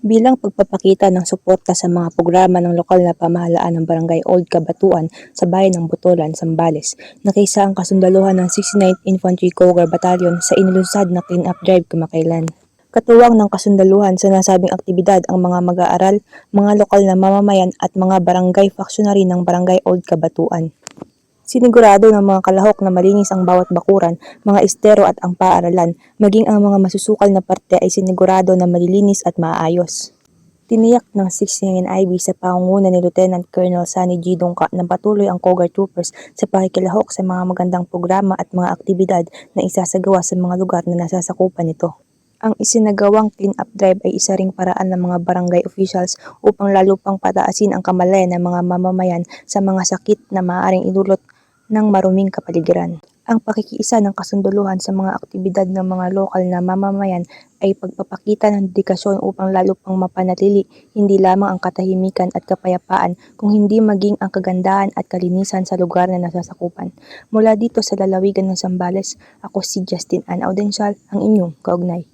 bilang pagpapakita ng suporta sa mga programa ng lokal na pamahalaan ng Barangay Old Kabatuan sa bayan ng Butolan, Zambales. Nakisa ang kasundaluhan ng 69th Infantry Cougar Battalion sa inilunsad na clean-up drive kamakailan. Katuwang ng kasundaluhan sa nasabing aktibidad ang mga mag-aaral, mga lokal na mamamayan at mga barangay factionary ng Barangay Old Kabatuan. Sinigurado ng mga kalahok na malinis ang bawat bakuran, mga estero at ang paaralan, maging ang mga masusukal na parte ay sinigurado na malilinis at maayos. Tiniyak ng 69 IB sa pangunguna ni Lieutenant Colonel Sunny G. Dungka na patuloy ang Cougar Troopers sa pakikilahok sa mga magandang programa at mga aktibidad na isasagawa sa mga lugar na nasasakupan nito. Ang isinagawang clean-up drive ay isa ring paraan ng mga barangay officials upang lalo pang pataasin ang kamalayan ng mga mamamayan sa mga sakit na maaaring idulot ng maruming kapaligiran. Ang pakikiisa ng kasunduluhan sa mga aktibidad ng mga lokal na mamamayan ay pagpapakita ng dedikasyon upang lalo pang mapanatili hindi lamang ang katahimikan at kapayapaan kung hindi maging ang kagandahan at kalinisan sa lugar na nasasakupan. Mula dito sa lalawigan ng Zambales, ako si Justin Ann Audensyal, ang inyong kaugnay.